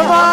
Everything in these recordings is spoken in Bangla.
Bye-bye.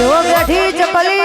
रोग लठी चपली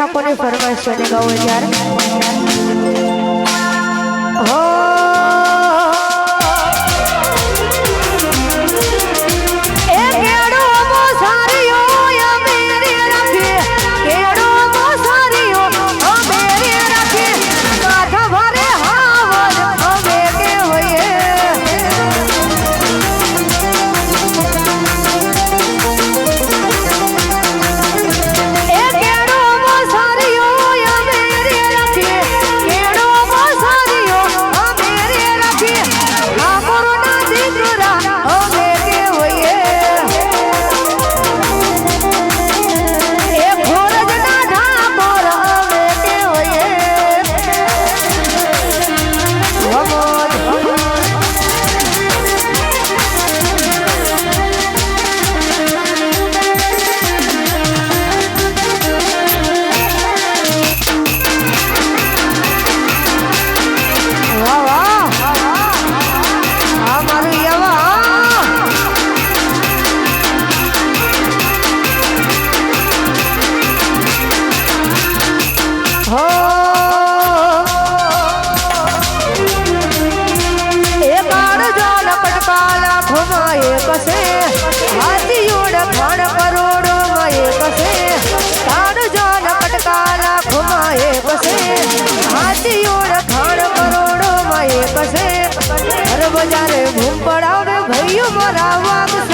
ઠાકોરની ફરમાઈશ છે ને ગાવું what I want